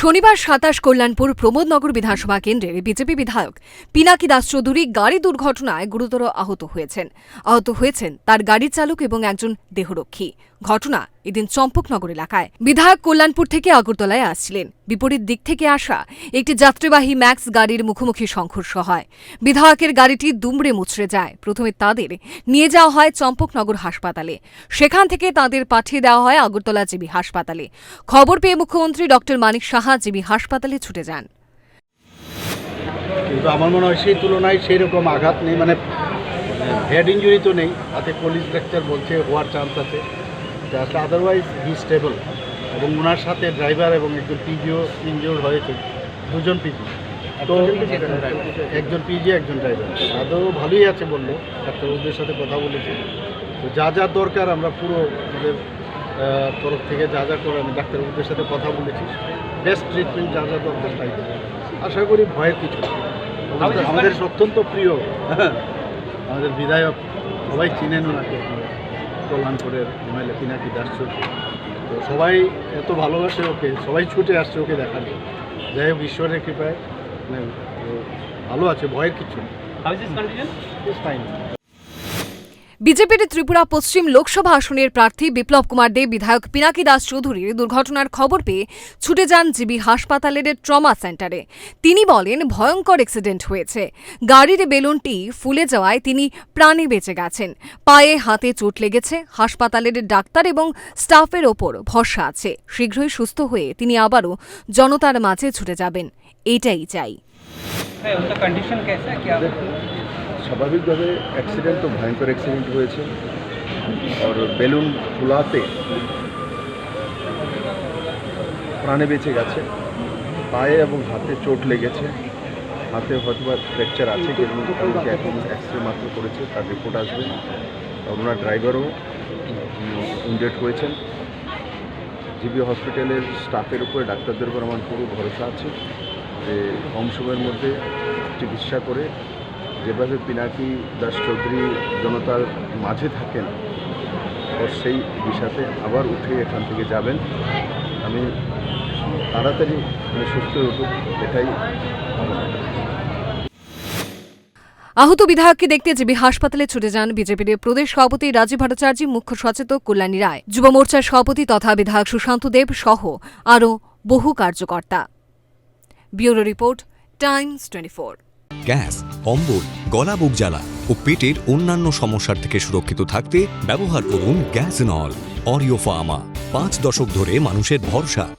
শনিবার সাতাশ কল্যাণপুর প্রমোদনগর বিধানসভা কেন্দ্রের বিজেপি বিধায়ক পিনাকি দাস চৌধুরী গাড়ি দুর্ঘটনায় গুরুতর আহত হয়েছেন। আহত হয়েছেন তার গাড়ির চালক এবং একজন দেহরক্ষী। ঘটনা এদিন চম্পকনগর এলাকায় বিধায়ক কল্যাণপুর থেকে আগরতলায় আসছিলেন। বিপরীত দিক থেকে আসা একটি যাত্রীবাহী ম্যাক্স গাড়ির মুখোমুখি সংঘর্ষ হয়। বিধায়কের গাড়িটি দুমড়ে মুচড়ে যায়। প্রথমে তাদের নিয়ে যাওয়া হয় চম্পকনগর হাসপাতালে। সেখান থেকে তাদের পাঠিয়ে দেওয়া হয় আগরতলা জিবি হাসপাতালে। খবর পেয়ে মুখ্যমন্ত্রী ডক্টর মানিক সাহা জিবি হাসপাতালে ছুটে যান। কিন্তু আমার মনে হয় সেই তুলনায় সেই রকম আঘাত নেই মানে হেড ইঞ্জুরি তো নেই। হাতে কলিজ ফ্র্যাকচার বলছে হওয়ার চান্স আছে। আসলে আদারওয়াইজ হি স্টেবল এবং ওনার সাথে ড্রাইভার এবং একজন পিজিও ইনজিওর হয়েছে দুজন পিজি তো একজন পিজি একজন ড্রাইভার আদৌ ভালোই আছে বলল ডাক্তারবাবুদের সাথে কথা বলেছি। তো যা যা দরকার আমরা পুরো আমাদের তরফ থেকে যা যা করে আমি ডাক্তারবাবুদের সাথে কথা বলেছি। বেস্ট ট্রিটমেন্ট যা যা দরকার তাই আশা করি ভয়ের কিছু আমাদের- আমাদের অত্যন্ত প্রিয় আমাদের বিধায়ক সবাই চিনেন ওনাকে। কল্যাণপুরের এমএলএ পিনাকি দাস। তো সবাই এত ভালোবাসে ওকে সবাই ছুটে আসছে ওকে দেখাতে যাই হোক ঈশ্বরের কৃপায় মানে ভালো আছে ভয়ের কিছু নেই। বিজেপির ত্রিপুরা পশ্চিম লোকসভা আসনের প্রার্থী বিপ্লব কুমার দেব বিধায়ক পিনাকি দাস চৌধুরীর দুর্ঘটনার খবর পেয়ে ছুটে যান জিবি হাসপাতালের ট্রমা সেন্টারে। তিনি বলেন, ভয়ঙ্কর অ্যাক্সিডেন্ট হয়েছে। গাড়ির বেলুনটি ফুলে যাওয়ায় তিনি প্রাণে বেঁচে গেছেন। পায়ে, হাতে চোট লেগেছে। হাসপাতালের ডাক্তার এবং স্টাফের ওপর ভরসা আছে। শীঘ্রই সুস্থ হয়ে তিনি আবারও জনতার মাঝে ছুটে যাবেন। এটাই চাই। স্বাভাবিকভাবে অ্যাক্সিডেন্ট তো, ভয়ঙ্কর অ্যাক্সিডেন্ট হয়েছে। আর বেলুন ফুলাতে প্রাণে বেঁচে গেছে। পায়ে এবং হাতে চোট লেগেছে। হাতে হয়তো বা ফ্র্যাকচার আছে কালকে এখন এক্স রে মাত্র করেছে, তার রিপোর্ট আসবে। ওনার ড্রাইভারও ইনজেক্ট হয়েছেন। জিবি হসপিটালের স্টাফের উপরে ডাক্তারদের উপর আমার পুরো ভরসা আছে যে কম সময়ের মধ্যে চিকিৎসা করে যেভাবে পিনাকি দাস চৌধুরী জনতার মাঝে থাকেন ওর সেই দিশাতে আবার উঠে এখান থেকে যাবেন। আমি তাড়াতাড়ি মানে সুস্থ উঠুক, এটাই আহত বিধায়ককে দেখতে জিবি হাসপাতালে ছুটে যান বিজেপির প্রদেশ সভাপতি রাজীব ভট্টাচার্য, মুখ্য সচেতক কল্যাণী রায়, যুব মোর্চার সভাপতি তথা বিধায়ক সুশান্ত দেব সহ আরও বহু কার্যকর্তা। Bureau report, Times twenty gas অম্বল গলা বুক জ্বালা ও পেটের অন্যান্য সমস্যার থেকে সুরক্ষিত থাকতে ব্যবহার করুন গ্যাস নল অরিও ফার্মা পাঁচ দশক ধরে মানুষের ভরসা।